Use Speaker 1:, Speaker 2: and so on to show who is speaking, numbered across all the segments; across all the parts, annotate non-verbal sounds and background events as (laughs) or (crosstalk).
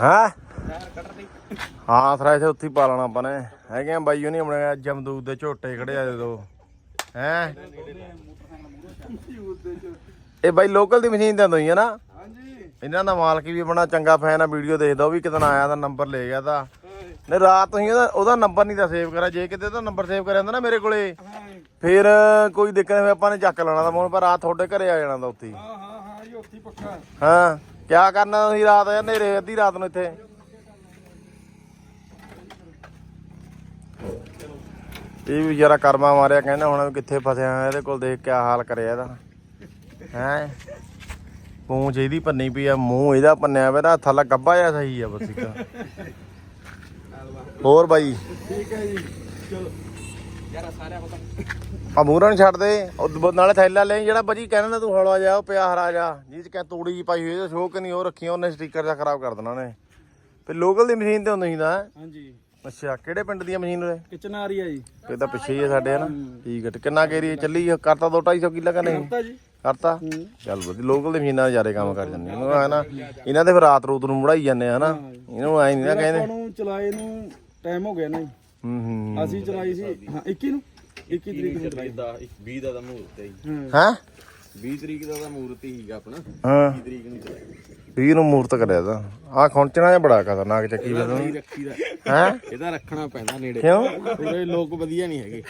Speaker 1: ਹਾਂ? ਹਾਂ ਥਰੈਸ਼ ਉੱਥੇ ਪਾ ਲੈਣਾ ਆਪਾਂ ਨੇ। ਹੈਗੇ ਆ ਬਾਈ ਉਹਨੇ ਆਪਣੇ ਜਮਦੂਦ ਦੇ ਝੋਟੇ ਖੜੇ ਆ ਜਦੋਂ। ਹੈ? ਇਹ ਬਾਈ ਲੋਕਲ ਦੀ ਮਸ਼ੀਨ ਤੇ ਦੋਈ ਹੈ ਨਾ?
Speaker 2: ਹਾਂਜੀ
Speaker 1: ਇਹਨਾਂ ਦਾ ਮਾਲਕ ਵੀ ਬਣਾ ਚੰਗਾ ਫੈਨ ਆ ਵੀਡੀਓ ਦੇਖਦਾ ਉਹ ਵੀ ਕਿਤੇ ਆਇਆ ਤਾਂ ਨੰਬਰ ਲੈ ਗਿਆ ਤਾਂ। ਨੇ ਰਾਤ ਤੁਸੀਂ ਉਹਦਾ ਉਹਦਾ ਨੰਬਰ ਨਹੀਂ ਤਾਂ ਸੇਵ ਕਰਿਆ। ਜੇ ਕਿਤੇ ਉਹਦਾ ਨੰਬਰ ਸੇਵ ਕਰਿਆ ਹੁੰਦਾ ਨਾ ਮੇਰੇ ਕੋਲੇ ਫਿਰ ਕੋਈ ਦਿੱਕਤ ਨਹੀਂ ਆਪਾਂ ਨੇ ਚੱਕ ਲੈਣਾ ਤਾਂ ਮੋਨ ਪਰ ਰਾਤ ਤੁਹਾਡੇ ਘਰੇ ਆ ਜਾਣਾ ਤਾਂ ਉੱਥੇ ਹੀ।
Speaker 2: ਹਾਂ ਹਾਂ ਹਾਂ ਜੀ ਉੱਥੇ ਪੱਕਾ।
Speaker 1: ਹਾਂ। ਕਿਆ ਕਰਨਾ ਤੁਸੀਂ ਰਾਤ ਯਾਰ ਅੱਧੀ ਰਾਤ ਨੂੰ ਇੱਥੇ? ਇਹ ਵੀ ਜਰਾ ਕਰਮਾ ਮਾਰਿਆ, ਕਹਿੰਦਾ ਹੁਣ ਕਿੱਥੇ ਫਸਿਆ ਇਹਦੇ ਕੋਲ ਦੇਖ ਕਿਆ ਹਾਲ ਕਰਿਆ ਇਹਦਾ। ਹੈ? ਪੂੰਛ ਇਹਦੀ ਪੰਨੀ ਪਈ ਆ, ਮੂੰਹ ਇਹਦਾ ਪੰਨਿਆ ਪਿਆ ਨਾ ਥੱਲਾ ਗੱਬਾ ਜਿਹਾ ਸਹੀ ਆ ਬਸ ਇੱਕ। ਹੋਰ ਬਾਈ?
Speaker 2: ਠੀਕ ਹੈ ਜੀ, ਚਲੋ। ਯਾਰ ਸਾਰਿਆਂ ਪਤਾ
Speaker 1: ਆ ਮੂਹਰਾਂ ਨੂੰ ਛੱਡ ਦੇ। ਉਹ ਦ- ਨਾਲੇ ਥੈਲਾ ਲੈ ਜਿਹੜਾ ਬਜੀ ਕਹਿੰਦਾ ਨਾ ਤੂੰ ਹੌਲਾ ਜਾ ਉਹ ਪਿਆ ਹਰਾ ਜਾ ਚ ਕਹਿ ਤੂੜੀ ਜੀ ਪਾਈ ਹੋਈ ਹੈ ਸ਼ੋਕ ਨਹੀਂ ਉਹ ਰੱਖੀਆਂ ਉਹਨੇ ਸਟicker ਦਾ ਖਰਾਬ ਕਰ ਦੇਣਾ ਨੇ ਤੇ ਲੋਕਲ ਦੀ ਮਸ਼ੀਨ ਤੇ ਹੁੰਦੀ ਸੀ ਤਾਂ
Speaker 2: ਹਾਂਜੀ।
Speaker 1: ਅੱਛਾ ਕਿਹੜੇ ਪਿੰਡ ਦੀ ਆ ਮਸ਼ੀਨ ਉਰੇ?
Speaker 2: ਕਿਚਨ ਆ ਰਹੀ ਹੈ ਜੀ।
Speaker 1: ਇਹ ਤਾਂ ਪਿੱਛੇ ਹੀ ਆ ਸਾਡੇ ਹਨਾ? ਠੀਕ ਹੈ ਤੇ ਕਿੰਨਾ ਏਰੀਆ ਚੱਲੀ ਆ? ਕਰਤਾ 2 250 ਕਿੱਲਾ ਕਿ ਨਹੀਂ
Speaker 2: ਪਤਾ ਜੀ।
Speaker 1: ਕਰਤਾ? ਚੱਲ ਵਧੀਆ ਲੋਕਲ ਦੀ ਮਸ਼ੀਨਾਂ ਜ਼ਿਆਦਾ ਕੰਮ ਕਰ ਜਾਂਦੀਆਂ ਇਹਨੂੰ ਹੈ ਨਾ ਇਹਨਾਂ ਦੇ ਫਿਰ ਰਾਤ ਰੂਤ ਨੂੰ ਮੁੜਾਈ ਜਾਂਦੇ ਆ ਹਨਾ? ਇਹਨੂੰ ਐ ਨਹੀਂ ਨਾ ਕਹਿੰਦੇ।
Speaker 2: ਨੂੰ ਚਲਾਏ ਨੂੰ ਟਾਈਮ ਹੋ ਗਿਆ ਨਾ ਜੀ।
Speaker 1: ਹੂੰ ਹੂੰ
Speaker 2: ਅਸੀਂ ਚਲਾਈ ਸੀ ਹਾਂ 21 ਨੂੰ? 21 ਤਰੀਕ ਨੂੰ ਚਲਾਈ।
Speaker 3: ਦਾ 20 ਦਾ ਤਾਂ ਮੂਰਤ ਹੈ ਜੀ।
Speaker 2: ਹਾਂ।
Speaker 1: ਹੈ?
Speaker 3: 20 ਤਰੀਕ ਦਾ ਤਾਂ ਮੂਰਤ ਹੀ ਸੀਗਾ ਆਪਣਾ।
Speaker 1: ਹਾਂ।
Speaker 3: 20 ਤਰੀਕ ਨੂੰ ਚਲਾਇਆ
Speaker 1: ਵੀਹ ਨੂੰ ਮੂਰਤ ਕਰਿਆ ਤਾਂ। ਆ ਖੌਂਚਣਾ ਜਿਹਾ ਬੜਾ ਖਤਰਨਾਕ ਚੱਕੀ ਫਿਰ
Speaker 3: ਨਹੀਂ ਰੱਖੀ ਦਾ।
Speaker 1: ਹੈ?
Speaker 3: ਇਹਦਾ ਰੱਖਣਾ ਪੈਂਦਾ ਨੇੜੇ।
Speaker 1: ਕਿਉਂ?
Speaker 3: ਪੂਰੇ ਲੋਕ ਵਧੀਆ ਨਹੀਂ ਹੈਗੇ।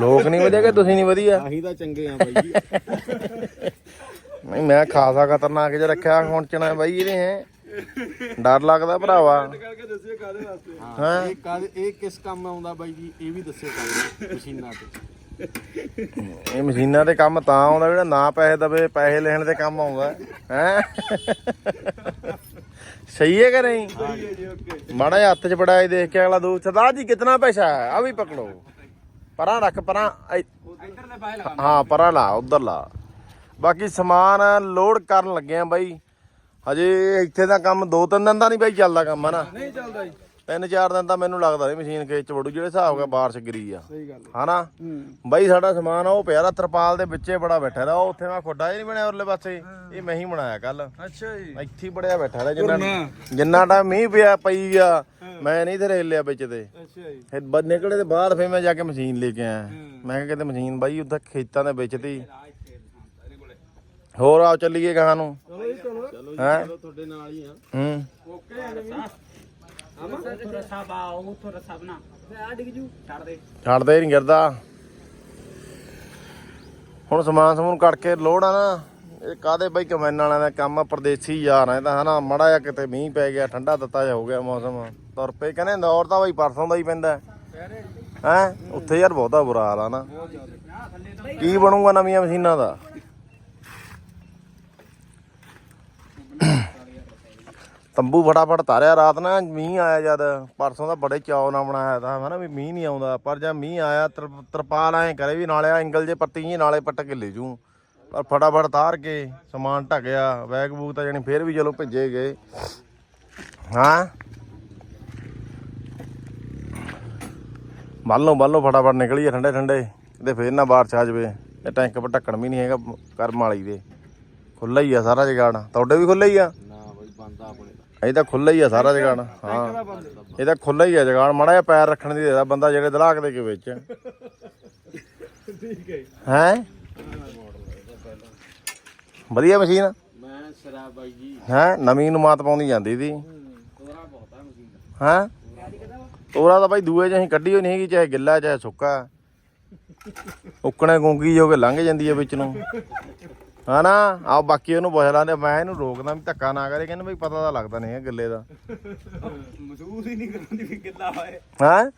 Speaker 1: ਲੋਕ ਨਹੀਂ ਵਧੀਆ ਕਿ ਤੁਸੀਂ ਨਹੀਂ ਵਧੀਆ?
Speaker 3: ਆਹੀ ਤਾਂ ਚੰਗੇ ਆ ਬਾਈ ਜੀ।
Speaker 1: ਨਹੀਂ ਮੈਂ ਖਾਸਾ ਖਤਰਨਾਕ ਜਿਹਾ ਰੱਖਿਆ ਖੌਂਚਣਾ ਬਾਈ ਇਹਨੇ। ਹੈ ਡਰ ਲੱਗਦਾ ਭਰਾਵਾ।
Speaker 2: ਕਰਕੇ ਦੱਸਿਓ ਕਾਦੇ ਵਾਸਤੇ।
Speaker 1: ਹਾਂ?
Speaker 3: ਇਹ ਕਾਹਦੇ ਇਹ ਕਿਸ ਕੰਮ ਆਉਂਦਾ ਬਾਈ ਜੀ? ਇਹ ਵੀ ਦੱਸਿਓ ਕੰਮ ਮਸ਼ੀਨਾਂ ਤੇ।
Speaker 1: ਇਹ ਮਸ਼ੀਨਾਂ ਤੇ ਕੰਮ ਤਾਂ ਆਉਂਦਾ ਜਿਹੜਾ ਨਾ ਪੈਸੇ ਦਵੇ ਪੈਸੇ ਲੈਣ ਤੇ ਕੰਮ ਆਉਂਦਾ। ਹੈ? ਸਹੀ ਹੈ ਕਿ ਨਹੀਂ?
Speaker 2: ਜੀ ਓਕੇ
Speaker 1: ਮਾੜਾ ਜਿਹਾ ਹੱਥ 'ਚ ਬੜਾਏ ਦੇਖ ਕੇ ਅਗਲਾ ਦੂ ਸਰਦਾਰ ਜੀ ਕਿੰਨਾ ਪੈਸਾ ਹੈ? ਆ ਵੀ ਪਕੜੋ। ਪਰਾਂ ਰੱਖ ਪਰਾਂ ਇ-
Speaker 2: ਇੱਧਰ ਲੈ ਬਾਹਰ ਲਗਾ
Speaker 1: ਹਾਂ ਪਰਾਂ ਲਾ ਉਧਰ ਲਾ। ਬਾਕੀ ਸਮਾਨ ਲੋਡ ਕਰਨ ਲੱਗੇ ਆ ਬਾਈ। ਹਜੇ ਇੱਥੇ ਦਾ ਕੰਮ ਦੋ ਤਿੰਨ ਦਿਨ ਦਾ ਨਹੀਂ ਬਾਈ ਚੱਲਦਾ ਕੰਮ ਹਨਾ?
Speaker 2: ਨਹੀਂ ਚੱਲਦਾ ਜੀ।
Speaker 1: ਤਿੰਨ ਚਾਰ ਦਿਨ ਤਾਂ ਮੈਨੂੰ ਲੱਗਦਾ ਨਹੀਂ ਮਸ਼ੀਨ ਖੇਤ ਚ ਵੜੂ ਜਿਹੜੇ ਹਿਸਾਬ ਨਾਲ ਬਾਰਿਸ਼ ਗਿਰੀ ਆ।
Speaker 2: ਸਹੀ ਗੱਲ ਹੈ
Speaker 1: ਹਨਾ? ਬਾਈ ਸਾਡਾ ਸਮਾਨ ਆ ਉਹ ਪਿਆ ਰਾ ਤਰਪਾਲ ਦੇ ਵਿੱਚੇ ਬੜਾ ਬੈਠਾ ਉਹ ਉੱਥੇ ਮੈਂ ਖੁੱਡਾ ਹੀ ਨਹੀਂ ਬਣਿਆ ਉਰਲੇ ਪਾਸੇ। ਇਹ ਮੈਂ ਹੀ ਬਣਾਇਆ ਕੱਲ।
Speaker 2: ਅੱਛਾ ਜੀ।
Speaker 1: ਇੱਥੇ ਹੀ ਬੜਿਆ ਬੈਠਾ ਦਾ ਜਿੰਨਾ। ਜਿੰਨਾ ਟਾਈਮ ਮੀਂਹ ਪਿਆ ਪਈ ਗਿਆ ਮੈਂ ਨਹੀਂ ਤੇ ਰੇਲ ਲਿਆ ਵਿੱਚ ਤੇ।
Speaker 2: ਅੱਛਾ ਜੀ।
Speaker 1: ਫਿਰ ਨਿਕਲੇ ਤੇ ਬਾਅਦ ਫਿਰ ਮੈਂ ਜਾ ਕੇ ਮਸ਼ੀਨ ਲੈ ਕੇ ਆਇਆ। ਮੈਂ ਕਿਹਾ ਕਿਤੇ ਮਸ਼ੀਨ ਬਾਈ ਉੱਥੇ ਖੇਤਾਂ ਦੇ ਵਿੱਚ ਤੀ। ਹੋਰ ਆਓ ਚੱਲੀਏ ਗਾਹਾਂ ਨੂੰ।
Speaker 2: ਚਲੋ ਜੀ ਚਲੋ।
Speaker 3: ਚਲੋ
Speaker 1: ਹੈ
Speaker 3: ਚਲੋ ਤੁਹਾਡੇ ਨਾਲ ਹੀ ਆ।
Speaker 1: ਹੂੰ।
Speaker 2: ਓਕੇ ਆ ਜੀ।
Speaker 4: ਥੋੜਾ ਸਾ ਬਾਉ ਥੋੜਾ ਸਾ ਬਣਾ ਆ ਡਿੱਗ ਜੂ। ਛੱਡ ਦੇ।
Speaker 1: ਛੱਡਦੇ ਨਹੀਂ ਗਿਰਦਾ। ਹੁਣ ਸਮਾਨ ਸਮੂਨ ਕੱਢ ਕੇ ਲੋੜ ਆ ਨਾ ਇਹ ਕਾਦੇ ਬਈ ਕਮੈਨ ਵਾਲਿਆਂ ਦਾ ਕੰਮ ਆ ਪਰਦੇਸੀ ਯਾਰ ਆ ਇਹ ਤਾਂ ਹਨਾ? ਮੜਾ ਜਿਹਾ ਕਿਤੇ ਮੀਂਹ ਪੈ ਗਿਆ ਠੰਡਾ ਦਿੱਤਾ ਜਾ ਹੋ ਗਿਆ ਮੌਸਮ। ਤੁਰ ਪਏ ਕਹਿੰਦੇ ਦੌਰ ਤਾਂ ਬਈ ਪਰਸੋਂ ਦਾ ਹੀ ਪੈਂਦਾ। ਹੈ? ਉੱਥੇ ਯਾਰ ਬਹੁਤਾ ਬੁਰਾ ਹਾਲ ਆ ਨਾ। ਕੀ ਬਣੂਗਾ ਨਵੀਆਂ ਮਸ਼ੀਨਾਂ ਦਾ? ਤੰਬੂ ਫਟਾਫਟ ਤਾਰਿਆ, ਰਾਤ ਨਾ ਮੀਂਹ ਆਇਆ ਜਦ, ਪਰਸੋਂ ਦਾ ਬੜੇ ਚਾਅ ਨਾਲ ਬਣਾਇਆ ਤਾਂ ਹਨਾ ਵੀ ਮੀਂਹ ਨਹੀਂ ਆਉਂਦਾ, ਪਰ ਜਦ ਮੀਂਹ ਆਇਆ, ਤਰ- ਤਰਪਾਲ ਐ ਕਰੇ ਵੀ ਨਾਲੇ ਆ ਐਂਗਲ ਜੇ ਪੱਤੀ ਜੀ ਨਾਲੇ ਪੱਟ ਕੇ ਲੈ ਜੂ। ਪਰ ਫਟਾਫਟ ਤਾਰ ਕੇ ਸਮਾਨ ਢਕਿਆ ਬੈਗ ਬੂਗ ਤਾਂ ਜਾਨੀ ਫੇਰ ਵੀ ਚਲੋ ਭੇਜੇ ਗਏ। ਹਾਂ? ਬੰਨ ਲਓ ਬੰਨ ਲਓ ਫਟਾਫਟ ਨਿਕਲੀਏ ਠੰਡੇ ਠੰਡੇ। ਤੇ ਫੇਰ ਨਾ ਬਾਰਿਸ਼ ਆ ਜਾਵੇ। ਇਹ ਟੈਂਕ ਪਰ ਢੱਕਣ ਵੀ ਨਹੀਂ ਹੈਗਾ ਕਰਮ ਵਾਲੀ ਦੇ। ਖੁੱਲਾ ਹੀ ਆ ਸਾਰਾ ਜਗਾੜ। ਤੁਹਾਡੇ ਵੀ ਖੁੱਲਾ ਹੀ ਆ?
Speaker 3: ਨਾ ਬਾਈ, ਬੰਦਾ ਆਪਣੇ
Speaker 1: ਇਹ ਤਾਂ ਖੁੱਲਾ ਹੀ ਆ ਸਾਰਾ ਜਗਾੜ ਹਾਂ। ਇਹ ਤਾਂ ਖੁੱਲਾ ਹੀ ਆ ਜਗਾੜ ਮਾੜਾ ਜਿਹਾ ਪੈਰ ਰੱਖਣ ਦੀ ਦੇਦਾ ਬੰਦਾ ਜਿਹੜੇ ਦਲਾਕ ਦੇ ਕੇ ਵਿੱਚ।
Speaker 2: ਠੀਕ ਹੈ
Speaker 1: ਹੈ? ਵਧੀਆ ਮਸ਼ੀਨ?
Speaker 3: ਮੈਂ ਸ਼ਰਾਬ ਬਾਈ ਜੀ।
Speaker 1: ਹੈ? ਨਵੀਂ ਨੂੰ ਮਾਤ ਪਾਉਂਦੀ ਜਾਂਦੀ ਦੀ
Speaker 3: ਤੋਰਾ ਬਹੁਤ ਆ ਮਸ਼ੀਨ ਦਾ।
Speaker 1: ਹੈ? ਤੋਰਾ ਤਾਂ ਬਾਈ ਦੂਏ ਚ ਅਸੀਂ ਕੱਢੀ ਹੋਈ ਨਹੀਂ ਹੈਗੀ ਚਾਹੇ ਗਿੱਲਾ ਚਾਹੇ ਸੁੱਕਾ। ਉੱਕਣੇ ਗੁੰਗੀ ਜੋ ਕੇ ਲੰਘ ਜਾਂਦੀ ਹੈ ਵਿੱਚ ਨੂੰ। ਹਨਾ? ਆ ਬਾਕੀ ਉਹਨੂੰ ਪੁੱਛ ਲਾਂਦੇ ਮੈਂ ਇਹਨੂੰ ਰੋਕਦਾ ਵੀ ਧੱਕਾ ਨਾ ਕਰੇ ਕਹਿੰਦੇ ਬਈ ਪਤਾ ਤਾਂ ਲੱਗਦਾ ਨਹੀਂ ਹੈ ਗਿੱਲੇ ਦਾ।
Speaker 2: ਮਹਿਸੂਸ ਹੀ ਨਹੀਂ ਕਰਾਂਦੀ ਵੀ ਕਿੱਦਾਂ ਹੋਏ
Speaker 1: ਹੈ?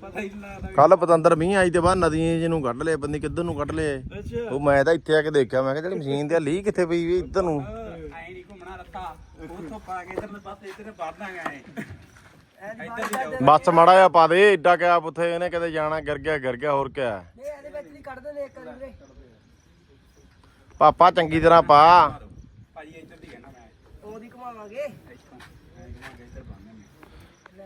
Speaker 2: ਪਤਾ ਹੀ ਨਹੀਂ ਲੱਗਦਾ
Speaker 1: ਕੱਲ ਪਤੰਦਰ ਮੀਂਹ ਆਈ ਤੇ ਬਾਅਦ ਨਦੀਆਂ ਜਿਹਨੂੰ ਕੱਢ ਲਏ ਬੰਦੀ ਕਿੱਧਰ ਨੂੰ ਕੱਢ ਲਏ
Speaker 2: ਅੱਛਾ।
Speaker 1: ਉਹ ਮੈਂ ਤਾਂ ਇੱਥੇ ਆ ਕੇ ਦੇਖਿਆ ਮੈਂ ਕਿਹਾ ਜਿਹੜੀ ਮਸ਼ੀਨ ਤੇ ਆ ਲੀਹ ਕਿੱਥੇ ਪਈ ਵੀ ਇੱਧਰ ਨੂੰ?
Speaker 4: ਐ ਨਹੀਂ ਘੁੰਮਣਾ ਰੱਤਾ ਉੱਥੋਂ ਪਾ ਕੇ ਇਧਰ ਪਾਸੇ ਇਧਰ ਵੜ ਦਾਂਗਾ ਐ
Speaker 1: ਬੱਸ ਮੜਾ ਜਿਹਾ ਪਾ ਦੇ ਏਡਾ ਕਿਆ ਉੱਥੇ ਇਹਨੇ ਕਿਤੇ ਜਾਣਾ ਗਿਰ ਗਿਆ ਗਿਰ ਗਿਆ ਹੋਰ ਕਿਆ।
Speaker 5: ਨਹੀਂ ਇਹਦੇ ਵਿੱਚ ਨਹੀਂ ਕੱਢ ਦੇ ਇੱਕ ਵੀਰੇ
Speaker 1: ਪਾਪਾ ਚੰਗੀ ਤਰ੍ਹਾਂ ਪਾ।
Speaker 4: ਭਾਜੀ ਇੱਧਰ ਦੀ ਕਹਿਣਾ ਮੈਂ।
Speaker 5: ਉਹਦੀ ਘਮਾਵਾਂਗੇ।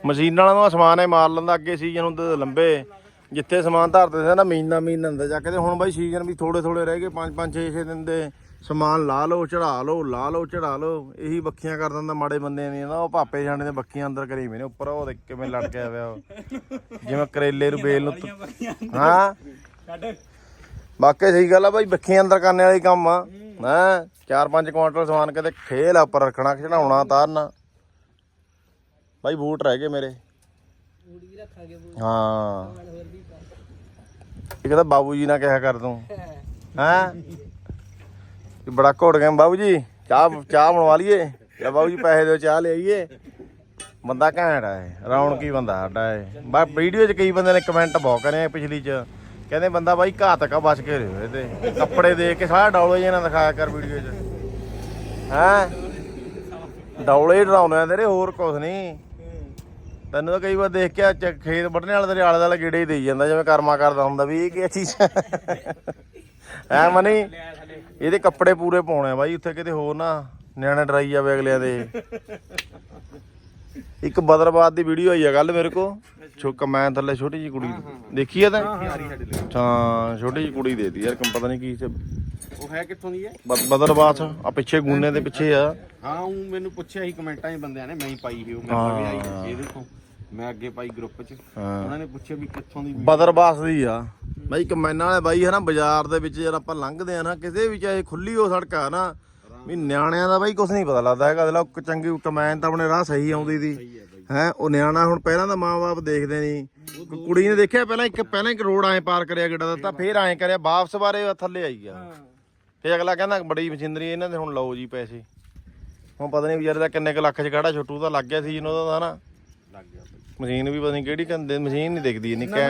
Speaker 1: ਮਸ਼ੀਨ ਵਾਲਾ ਨੂੰ ਸਮਾਨ ਹੀ ਮਾਰ ਲੈਂਦਾ ਅੱਗੇ ਸੀਜ਼ਨ ਹੁੰਦੇ ਤੇ ਲੰਬੇ। ਜਿੱਥੇ ਸਮਾਨ ਧਰਦੇ ਸੀ ਨਾ ਮਹੀਨਾ ਮਹੀਨਾ ਹੁੰਦਾ ਜਾ ਕੇ। ਤੇ ਹੁਣ ਬਾਈ ਸੀਜ਼ਨ ਵੀ ਥੋੜੇ ਥੋੜੇ ਰਹਿ ਗਏ 5 5 6 6 ਦਿਨ ਦੇ। ਸਮਾਨ ਲਾ ਲਓ ਚੜਾ ਲਓ ਲਾ ਲਓ ਚੜਾ ਲਓ। ਇਹੀ ਬੱਖੀਆਂ ਕਰ ਦਿੰਦਾ ਮਾੜੇ ਬੰਦੇ ਨੇ ਨਾ। ਉਹ ਭਾਪੇ ਜਾਣੇ ਦੇ ਬੱਖੀਆਂ ਅੰਦਰ ਕਰੀ ਮੈਨੇ ਉੱਪਰ ਉਹ ਦੇਖ ਕਿਵੇਂ ਲੜ ਕੇ ਆਇਆ ਉਹ। ਜਿਵੇਂ ਕਰੇਲੇ ਨੂੰ ਬੇਲ ਨੂੰ ਤ- ਹਾਂ? ਵਾਕਈ ਸਹੀ ਗੱਲ ਆ ਬਾਈ ਬੱਖੀਆਂ ਅੰਦਰ ਕਰਨ ਵਾਲੀ ਕੰਮ ਆ। ਹਾਂ। 4-5 ਕੁਆਂਟਲ ਸਮਾਨ ਕਿਤੇ ਖੇਲ ਆ ਉੱਪਰ ਰੱਖਣਾ ਚੜਾਉਣਾ ਤਾਰਨਾ। ਬਾਈ ਬੂਟ ਰਹਿ ਗਏ ਮੇਰੇ। ਹਾਂ। ਇਹ ਕਹਿੰਦਾ ਬਾਬੂ ਜੀ ਨਾਲ ਕਿਹਾ ਕਰ ਤੂੰ। (laughs) ਹੈਂ? ਬੜਾ ਘੋੜ ਗਿਆ ਬਾਬੂ ਜੀ। ਚਾਹ ਚਾਹ ਬਣਵਾ ਲਈਏ। ਜਾਂ ਬਾਬੂ ਜੀ ਪੈਸੇ ਦਿਓ ਚਾਹ ਲੈ ਆਈਏ। ਬੰਦਾ ਘੈਂਟ ਆ ਇਹ। ਰੌਣਕੀ ਬੰਦਾ ਸਾਡਾ ਇਹ। ਬਾ ਵੀਡੀਓ 'ਚ ਕਈ ਬੰਦੇ ਨੇ ਕਮੈਂਟ ਬਹੁਤ ਕਰੇ ਆ ਪਿਛਲੀ 'ਚ। ਕਹਿੰਦੇ ਬੰਦਾ ਬਾਈ ਘਾਤਕ ਆ ਬਚ ਕੇ ਰਹੋ ਇਹਦੇ ਕੱਪੜੇ ਦੇਖ ਕੇ ਸਾਰਾ ਡੌਲੇ ਜਿਹੇ ਨਾਲ ਦਿਖਾਇਆ ਕਰ ਵੀਡੀਓ 'ਚ। ਹੈਂ? ਡੌਲੇ ਹੀ ਤੇਰੇ, ਹੋਰ ਕੁਝ ਨਹੀਂ ਤੈਨੂੰ ਤਾਂ ਕਈ ਵਾਰ ਦੇਖ ਕੇ ਖੇਤ ਵੱਢਣੇ ਵਾਲੇ ਤੇਰੇ ਆਲੇ ਦੁਆਲੇ ਗੇੜੇ ਹੀ ਦੇਈ ਜਾਂਦਾ, ਜਿਵੇਂ ਕਰਮਾ ਕਰਦਾ ਹੁੰਦਾ ਵੀ ਇਹ ਕੀ ਚੀਜ਼। ਐ ਮਨੀ? ਇਹਦੇ ਕੱਪੜੇ ਪੂਰੇ ਪਾਉਣੇ ਆ ਬਾਈ, ਉੱਥੇ ਕਿਤੇ ਹੋਰ ਨਾ ਨਿਆਣੇ ਡਰਾਈ ਜਾਵੇ ਅਗਲਿਆਂ ਦੇ। ਇੱਕ ਬਦਰਬਾਦ ਦੀ ਵੀਡੀਓ ਆਈ ਆ ਕੱਲ ਮੇਰੇ ਕੋ ਛੋ ਕਮੈਂ ਥੱਲੇ ਛੋਟੀ ਜੀ ਕੁੜੀ ਦੇਖੀ ਆ ਤਾਂ? ਹਾਂ ਛੋਟੀ ਜੀ ਕੁੜੀ ਦੇਤੀ ਯਾਰ ਕੰਮ ਪਤਾ ਨਹੀਂ ਕੀ
Speaker 3: ਉਹ ਹੈ ਕਿੱਥੋਂ ਦੀ ਹੈ?
Speaker 1: ਬਦ- ਬਦਰਬਾਦ ਆ ਪਿੱਛੇ ਗੁੰਨੇ ਦੇ ਪਿੱਛੇ ਆ।
Speaker 3: ਹਾਂ ਉਹ ਮੈਨੂੰ ਪੁੱਛਿਆ ਸੀ ਕਮੈਂਟਾਂ 'ਚ ਬੰਦਿਆਂ ਨੇ ਮੈਂ ਹੀ ਪਾਈ ਸੀ ਉਹ ਮੈਂ ਵੀ ਆਈ ਇਹਦੇ ਤੋਂ ਮੈਂ ਅੱਗੇ ਪਾਈ ਗਰੁੱਪ 'ਚ। ਉਹਨਾਂ ਨੇ ਪੁੱਛਿਆ ਵੀ ਕਿੱਥੋਂ ਦੀ
Speaker 1: ਬਦਰਬਾਸ ਦੀ ਆ। ਬਾਈ ਕਮੈਨਾਂ ਵਾਲੇ ਬਾਈ ਹੈ ਨਾ ਬਾਜ਼ਾਰ ਦੇ ਵਿੱਚ ਜਦ ਆਪਾਂ ਲੰਘਦੇ ਆ ਨਾ ਕਿਸੇ ਵੀ ਚਾਹੇ ਖੁੱਲੀ ਹੋ ਸੜਕ ਆ ਨਾ ਵੀ ਨਿਆਣਿਆਂ ਦਾ ਬਾਈ ਕੁਝ ਨਹੀਂ ਪਤਾ ਲੱਗਦਾ ਹੈਗਾ ਅਗਲਾ ਚੰਗੀ ਕਮੈਨ ਤਾਂ ਆਪਣੇ ਰਾਹ ਸਹੀ ਆਉਂਦੀ ਦੀ। ਹੈ ਉਹ ਨਿਆਣਾ ਹੁਣ ਪਹਿਲਾਂ ਤਾਂ ਮਾਂ-ਬਾਪ ਦੇਖਦੇ ਨਹੀਂ। ਕੁੜੀ ਨੇ ਦੇਖਿਆ ਪਹਿਲਾਂ ਇੱਕ ਪਹਿਲਾਂ ਇੱਕ ਰੋਡ ਐ ਪਾਰ ਕਰਿਆ ਗਿੱਡਾ ਦਿੱਤਾ ਫੇਰ ਐ ਕਰਿਆ ਵਾਪਸ ਬਾਰੇ ਥੱਲੇ ਆਈ ਗਿਆ। ਫੇਰ ਅਗਲਾ ਕਹਿੰਦਾ ਬੜੀ ਮਸ਼ੀਨਰੀ ਇਹਨਾਂ ਦੇ ਹੁਣ ਲਓ ਜੀ ਪੈਸੇ। ਹੁਣ ਪਤਾ ਨਹੀਂ ਵਿਚਾਰੇ ਦਾ ਕਿੰਨੇ ਕੁ ਲੱਖ ਚ ਕਾੜਾ ਛੋਟੂ ਦਾ ਲੱਗ ਗਿਆ ਸੀ ਜਿਹਨੂੰ ਉਹਦਾ ਨਾ
Speaker 3: ਲੱਗ ਗਿਆ ਬਈ
Speaker 1: ਮਸ਼ੀਨ ਵੀ ਪਤਾ ਨਹੀਂ ਕਿਹੜੀ ਕੰਦੇ ਮਸ਼ੀਨ ਨਹੀਂ ਦਿਖਦੀ ਇੰਨੀ ਕੈ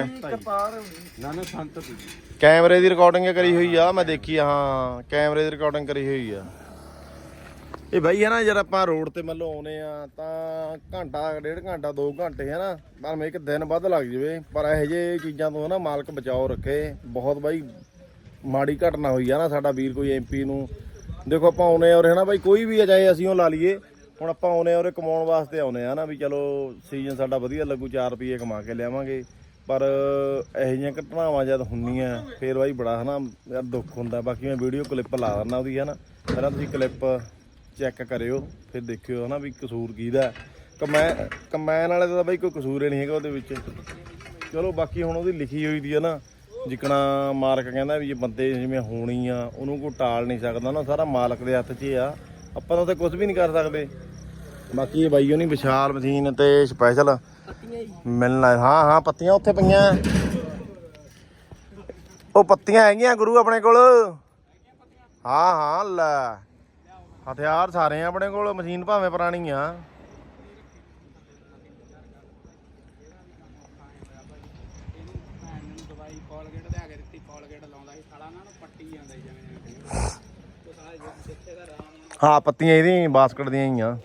Speaker 3: ਨਾ ਨਾ ਸੰਤ
Speaker 1: ਕੈਮਰੇ ਦੀ ਰਿਕਾਰਡਿੰਗ ਕਰੀ ਹੋਈ ਆ ਮੈਂ ਦੇਖੀ ਆ, ਹਾਂ ਕੈਮਰੇ ਦੀ ਰਿਕਾਰਡਿੰਗ ਕਰੀ ਹੋਈ ਆ। ਇਹ ਬਾਈ ਹੈ ਨਾ ਜਦ ਆਪਾਂ ਰੋਡ ਤੇ ਮੰਨ ਲਓ ਆਉਨੇ ਆ ਤਾਂ ਘੰਟਾ, ਡੇਢ ਘੰਟਾ 2 ਘੰਟੇ ਹੈ ਨਾ। ਪਰ ਇੱਕ ਦਿਨ ਵੱਧ ਲੱਗ ਜਵੇ। ਪਰ ਇਹੋ ਜਿਹੇ ਚੀਜ਼ਾਂ ਤੋਂ ਨਾ ਮਾਲਕ ਬਚਾਓ ਰੱਖੇ। ਬਹੁਤ ਬਾਈ ਮਾੜੀ ਘਟਨਾ ਹੋਈ ਆ ਨਾ ਸਾਡਾ ਵੀਰ ਕੋਈ ਐਮਪੀ ਨੂੰ। ਦੇਖੋ ਆਪਾਂ ਆਉਨੇ ਆ ਔਰ ਹੈ ਨਾ ਬਾਈ ਕੋਈ ਵੀ ਆ ਚਾਹੇ ਅਸੀਂ ਉਹ ਲਾ ਲਈਏ। ਹੁਣ ਆਪਾਂ ਆਉਨੇ ਆ ਔਰ ਕਮਾਉਣ ਵਾਸਤੇ ਆਉਨੇ ਆ ਨਾ ਵੀ ਚਲੋ ਸੀਜ਼ਨ ਸਾਡਾ ਵਧੀਆ ਲੱਗੂ 4 ਰੁਪਏ ਕਮਾ ਕੇ ਲਿਆਵਾਂਗੇ। ਪਰ ਇਹੋ ਜਿਹੀਆਂ ਘਟਨਾਵਾਂ ਜਦ ਹੁੰਦੀਆਂ ਫੇਰ ਬਾਈ ਬੜਾ ਹਨਾ ਯਾਰ ਦੁੱਖ ਹੁੰਦਾ। ਬਾਕੀ ਮੈਂ ਵੀਡੀਓ ਕਲਿੱਪ ਲਾ ਦਿੰਦਾ ਉਹਦੀ ਹਨਾ ਪਹਿਲਾਂ ਤੁਸੀਂ ਕਲਿੱਪ ਚੈੱਕ ਕਰਿਓ, ਫਿਰ ਦੇਖਿਓ ਹਨਾ ਵੀ ਕਸੂਰ ਕਿਹਦਾ ਹੈ। ਕਮੈ, ਕਮੈਨ ਵਾਲੇ ਦਾ ਬਾਈ ਕੋਈ ਕਸੂਰ ਹੀ ਨਹੀਂ ਹੈਗਾ ਉਹਦੇ ਵਿੱਚ। ਚਲੋ ਬਾਕੀ ਹੁਣ ਉਹਦੀ ਲਿਖੀ ਹੋਈ ਦੀ ਹੈ ਨਾ, ਜਿਕਣਾ ਮਾਲਕ ਕਹਿੰਦਾ ਵੀ ਜੇ ਬੰਦੇ ਜਿਵੇਂ ਹੋਣੀ ਆ, ਉਹਨੂੰ ਕੋਈ ਟਾਲ ਨਹੀਂ ਸਕਦਾ ਨਾ, ਸਾਰਾ ਮਾਲਕ ਦੇ ਹੱਥ 'ਚ ਆ। ਆਪਾਂ ਤਾਂ ਤੇ ਕੁਝ ਵੀ ਨਹੀਂ ਕਰ ਸਕਦੇ। ਬਾਕੀ ਇਹ ਬਾਈ ਉਹਨੀ ਵਿਸ਼ਾਲ ਮਸ਼ੀਨ ਤੇ ਸਪੈਸ਼ਲ ਮਿਲਣਾ ਹਾਂ ਹਾਂ, ਪੱਤੀਆਂ ਉੱਥੇ ਪਈਆਂ। ਉਹ ਪੱਤੀਆਂ ਹੈਗੀਆਂ ਗੁਰੂ ਆਪਣੇ ਕੋਲ। ਹਾਂ ਹਾਂ, ਲੈ। ਹਥਿਆਰ ਸਾਰੇ ਆ ਆਪਣੇ ਕੋਲ, ਮਸ਼ੀਨ ਭਾਵੇਂ ਪੁਰਾਣੀ ਆ।
Speaker 2: ਦਵਾਈ ਕੋਲਗੇਟ ਲਿਆ ਕੇ ਦਿੱਤੀ ਕੋਲਗੇਟ ਲਾਉਂਦਾ ਸੀ ਸਾਲਾ ਨਾ ਪੱਟੀ ਜਾਂਦਾ ਜਿਵੇਂ ਜਿਵੇਂ ਉਹ ਸਾਲਾ ਜਿੱਥੇ ਦਾ ਆਰਾਮ
Speaker 1: ਹਾਂ ਪੱਤੀਆਂ ਇਹਦੀ ਬਾਸਕਟ ਦੀਆਂ ਹੀ ਆ।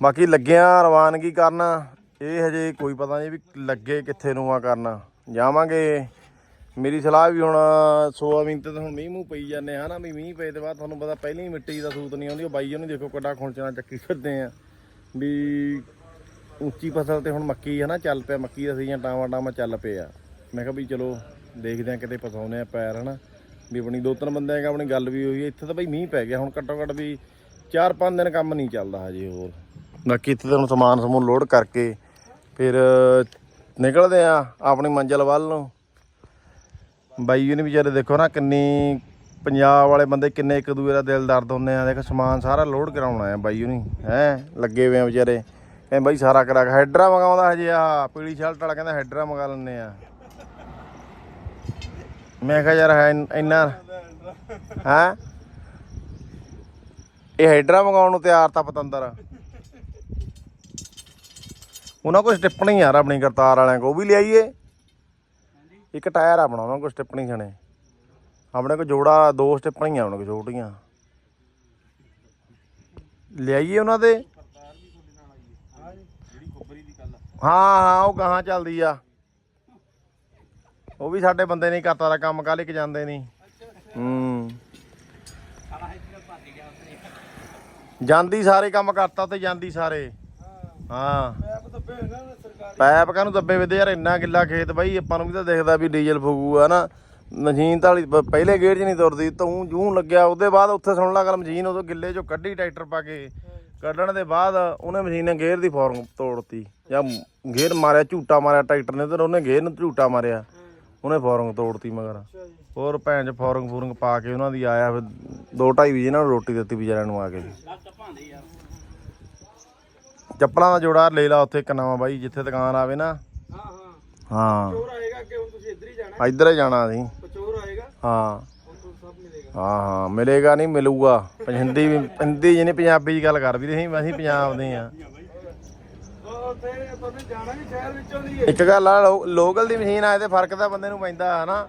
Speaker 1: ਬਾਕੀ ਲੱਗਿਆ ਰਵਾਨਗੀ ਕਰਨ, ਇਹ ਹਜੇ ਕੋਈ ਪਤਾ ਨਹੀਂ ਵੀ ਲੱਗੇ ਕਿੱਥੇ ਨੂੰ ਆ ਕਰਨਾ। ਜਾਵਾਂਗੇ। ਮੇਰੀ ਸਲਾਹ ਵੀ ਹੁਣ ਸੋਆਬੀਨ ਤੇ ਤਾਂ ਹੁਣ ਮੀਂਹ ਮੂੰਹ ਪਈ ਜਾਂਦੇ ਆ, ਹਨਾ ਵੀ ਮੀਂਹ ਪਏ ਤੇ ਬਾਅਦ ਤੁਹਾਨੂੰ ਪਤਾ ਪਹਿਲਾਂ ਹੀ ਮਿੱਟੀ ਦਾ ਸੂਤ ਨਹੀਂ ਆਉਂਦੀ, ਉਹ ਬਾਈ ਉਹਨੂੰ ਦੇਖੋ ਕਿੱਡਾ ਖੁੰਚਣਾ ਚੱਕੀ ਫਿਰਦੇ ਆ। ਵੀ ਉੱਚੀ ਫਸਲ ਤੇ ਹੁਣ ਮੱਕੀ ਹੈ ਨਾ ਚੱਲ ਪਿਆ, ਮੱਕੀ ਦਾ ਸੀਜ਼ਨ ਟਾਵਾਂ ਟਾਵਾਂ ਚੱਲ ਪਿਆ। ਮੈਂ ਕਿਹਾ ਵੀ ਚਲੋ ਦੇਖਦੇ ਆ ਕਿਤੇ ਫਸਾਉਨੇ ਆ ਪੈਰ, ਹਨਾ। ਵੀ ਆਪਣੀ ਦੋ ਤਿੰਨ ਬੰਦਿਆਂ ਨਾਲ ਆਪਣੀ ਗੱਲ ਵੀ ਹੋਈ ਇੱਥੇ ਤਾਂ ਬਈ ਮੀਂਹ ਪੈ ਗਿਆ, ਹੁਣ ਘੱਟੋ ਘੱਟ ਵੀ 4-5 ਦਿਨ ਕੰਮ ਨਹੀਂ ਚੱਲਦਾ ਹਜੇ ਹੋਰ। ਬਾਕੀ ਇੱਥੇ ਤੁਹਾਨੂੰ ਸਮਾਨ ਸਮੂਨ ਲੋਡ ਕਰਕੇ ਫਿਰ ਨਿਕਲਦੇ ਆ ਆਪਣੀ ਮੰਜ਼ਿਲ ਵੱਲ ਨੂੰ। ਬਾਈ ਜੀ ਨੇ ਵਿਚਾਰੇ ਦੇਖੋ ਨਾ ਕਿੰਨੀ ਪੰਜਾਬ ਵਾਲੇ ਬੰਦੇ ਕਿੰਨੇ ਇੱਕ ਦੂਏ ਦਾ ਦਿਲ ਦਰਦ ਹੁੰਦੇ ਆ, ਦੇਖ ਸਮਾਨ ਸਾਰਾ ਲੋਡ ਕਰਾਉਣਾ ਆ ਬਾਈ ਉਹਨੀ ਹੈ, ਲੱਗੇ ਹੋਏ ਆ ਵਿਚਾਰੇ। ਇਹ ਬਾਈ ਸਾਰਾ ਕਰਾ ਕੇ ਹੈਡਰਾ ਮੰਗਾਉਂਦਾ ਹਜੇ ਆ, ਪੀਲੀ ਸ਼ਰਟ ਵਾਲਾ ਕਹਿੰਦਾ ਹੈਡਰਾ ਮੰਗਾ ਲੈਣੇ ਆ। ਮੈਂ ਕਿਹਾ ਯਾਰ ਹੈ ਇੰਨਾ ਹੈ? ਇਹ ਹੈਡਰਾ ਮੰਗਾਉਣ ਨੂੰ ਤਿਆਰ ਤਾਂ ਪਤੰਦਰ ਉਹਨਾਂ ਕੋਲ ਸਟਿੱਪਣੀ ਯਾਰ ਆਪਣੀ ਕਰਤਾਰ ਵਾਲਿਆਂ ਕੋ ਉਹ ਵੀ ਲਿਆਈਏ। ਇੱਕ ਟਾਇਰ ਆਪਣਾ ਉਹਨਾਂ ਕੋਲ ਸਟਿੱਪਣੀ ਸਣੇ ਆਪਣੇ ਕੋਲ ਜੋੜਾ, ਦੋ ਸਟਿੱਪਣੀਆਂ ਉਹਨਾਂ ਕੋਲ ਛੋਟੀਆਂ। ਲਿਆਈਏ ਉਹਨਾਂ ਦੇ? ਹਾਂ ਹਾਂ, ਉਹ ਗਾਹਾਂ ਚੱਲਦੀ ਆ। ਉਹ ਵੀ ਸਾਡੇ ਬੰਦੇ ਨਹੀਂ ਕਰਤਾ ਦਾ ਕੰਮ ਕਾਲੇ ਕਿ ਜਾਂਦੇ ਨਹੀਂ। ਹੂੰ। ਜਾਂਦੀ ਸਾਰੇ ਕੰਮ ਕਰਤਾ ਤੇ ਜਾਂਦੀ ਸਾਰੇ। ਹਾਂ। ਪੈਪ ਕਾਹਨੂੰ ਦੱਬੇ ਵੇ ਯਾਰ, ਇੰਨਾ ਗਿੱਲਾ ਖੇਤ ਬਾਈ, ਆਪਾਂ ਨੂੰ ਵੀ ਤਾਂ ਦਿਖਦਾ ਵੀ ਡੀਜ਼ਲ ਫੂਗੂਗਾ ਨਾ ਮਸ਼ੀਨ ਤਾਂ ਪਹਿਲੇ ਗੇਅਰ 'ਚ ਨਹੀਂ ਤੁਰਦੀ, ਤੂੰ ਜੂੰ ਲੱਗਿਆ, ਉਹਦੇ ਬਾਅਦ ਉੱਥੇ ਸੁਣ ਲਾ ਗੱਲ, ਮਸ਼ੀਨ ਉਦੋਂ ਗਿੱਲੇ 'ਚੋਂ ਕੱਢੀ ਟਰੈਕਟਰ ਪਾ ਕੇ, ਕੱਢਣ ਦੇ ਬਾਅਦ ਉਹਨੇ ਮਸ਼ੀਨ ਨੇ ਗੇਅਰ ਦੀ ਫੋਰਮ ਤੋੜਤੀ, ਜਾਂ ਗੇਅਰ ਮਾਰਿਆ, ਝੂਟਾ ਮਾਰਿਆ ਟਰੈਕਟਰ ਨੇ, ਤੇ ਉਹਨੇ ਗੇਅਰ ਨੂੰ ਝੂਟਾ ਮਾਰਿਆ, ਉਹਨੇ ਫੋਰਮ ਤੋੜਤੀ ਮਗਰ। ਹੋਰ ਭੈਣ ਚ ਫੋਰਮ ਫੂਰੰਗ ਪਾ ਕੇ ਉਹਨਾਂ ਦੀ ਆਇਆ, ਫਿਰ 2:30 ਵਜੇ ਇਹਨਾਂ ਨੂੰ ਰੋਟੀ ਦਿੱਤੀ ਵਿਚਾਰਿਆਂ ਨੂੰ ਆ ਕੇ। ਚੱਪਲਾਂ ਦਾ ਜੋੜਾ ਲੈ ਲਾ ਉੱਥੇ ਇੱਕ ਨਵਾਂ ਬਾਈ ਜਿੱਥੇ ਦੁਕਾਨ ਆਵੇ ਨਾ।
Speaker 4: ਹਾਂ ਹਾਂ।
Speaker 1: ਹਾਂ।
Speaker 4: ਚੋਰ ਆਏਗਾ ਕਿ ਹੁਣ ਤੁਸੀਂ ਇੱਧਰ ਹੀ ਜਾਣਾ?
Speaker 1: ਇੱਧਰ ਹੀ ਜਾਣਾ ਅਸੀਂ
Speaker 4: ਚੋਰ ਆਏਗਾ?
Speaker 1: ਹਾਂ।
Speaker 4: ਹੁਣ ਤੁਹਾਨੂੰ ਸਭ ਮਿਲੇਗਾ।
Speaker 1: ਹਾਂ ਹਾਂ ਮਿਲੇਗਾ ਨਹੀਂ ਮਿਲੂਗਾ। ਹਿੰਦੀ ਵੀ ਹਿੰਦੀ ਜਿਹਨੇ ਪੰਜਾਬੀ ਚ ਗੱਲ ਕਰ ਵੀ ਅਸੀਂ ਅਸੀਂ ਪੰਜਾਬ ਦੇ ਆ
Speaker 4: ਉਹ ਉੱਥੇ ਤੁਹਾਨੂੰ ਜਾਣਾ ਵੀ ਸ਼ਹਿਰ ਵਿੱਚੋਂ ਦੀ ਹੈ
Speaker 1: ਇੱਕ ਗੱਲ ਆ ਲੋ- ਲੋਕਲ ਦੀ ਮਸ਼ੀਨ ਆਏ ਤੇ ਫ਼ਰਕ ਤਾਂ ਬੰਦੇ ਨੂੰ ਪੈਂਦਾ ਹਨਾ।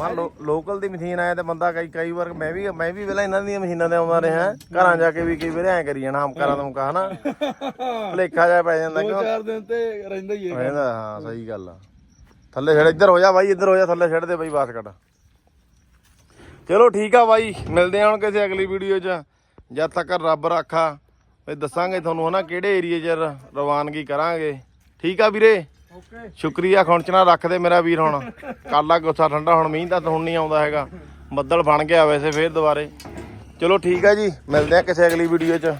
Speaker 1: ਮੰਨ ਲੋਕਲ ਦੀ ਮਸ਼ੀਨ ਆਏ ਤੇ ਬੰਦਾ ਕਈ ਕਈ ਵਾਰ ਮੈਂ ਵੀ ਮੈਂ ਵੀ ਪਹਿਲਾਂ ਇਹਨਾਂ ਦੀਆਂ ਮਸ਼ੀਨਾਂ ਤੇ ਆਉਂਦਾ ਰਿਹਾ ਘਰਾਂ ਜਾ ਕੇ ਵੀ ਕਈ ਵਾਰ ਐ ਕਰੀ ਜਾਣਾ ਹਮ ਕਰਾਂ ਤੁਮ ਕਹਾ ਹਨਾ? (laughs) ਭਲੇਖਾ ਜਾ ਪੈ ਜਾਂਦਾ ਕਿਉਂ?
Speaker 4: ਚਾਰ ਦਿਨ ਤੇ ਰਹਿੰਦਾ ਹੀ ਹੈ
Speaker 1: ਕਹਿੰਦਾ ਹਾਂ ਸਹੀ ਗੱਲ ਆ। ਥੱਲੇ ਛੱਡ ਇੱਧਰ ਹੋ ਜਾ ਬਾਈ ਇੱਧਰ ਹੋ ਜਾ ਥੱਲੇ ਛੱਡ ਦੇ ਬਾਈ ਬਾਸ ਕੱਢ। ਚਲੋ ਠੀਕ ਆ ਬਾਈ ਮਿਲਦੇ ਹਾਂ ਹੁਣ ਕਿਸੇ ਅਗਲੀ ਵੀਡੀਓ 'ਚ। ਜਦ ਤੱਕ ਰੱਬ ਰਾਖਾ ਫੇ ਦੱਸਾਂਗੇ ਤੁਹਾਨੂੰ ਹਨਾ ਕਿਹੜੇ ਏਰੀਏ 'ਚ ਰਵਾਨਗੀ ਕਰਾਂਗੇ। ਠੀਕ ਆ ਵੀਰੇ?
Speaker 4: ਓਕੇ
Speaker 1: ਸ਼ੁਕਰੀਆ ਖੁਣਚਣਾ ਰੱਖ ਦੇ ਮੇਰਾ ਵੀਰ ਹੁਣ। ਕੱਲਾ ਗੁੱਸਾ ਠੰਡਾ, ਹੁਣ ਮੀਂਹ ਤਾਂ ਹੁਣ ਨਹੀਂ ਆਉਂਦਾ ਹੈਗਾ। ਬੱਦਲ ਬਣ ਗਿਆ ਵੈਸੇ ਫੇਰ ਦੁਬਾਰੇ। ਚਲੋ ਠੀਕ ਹੈ ਜੀ, ਮਿਲਦੇ ਆ ਕਿਸੇ ਅਗਲੀ ਵੀਡੀਓ 'ਚ।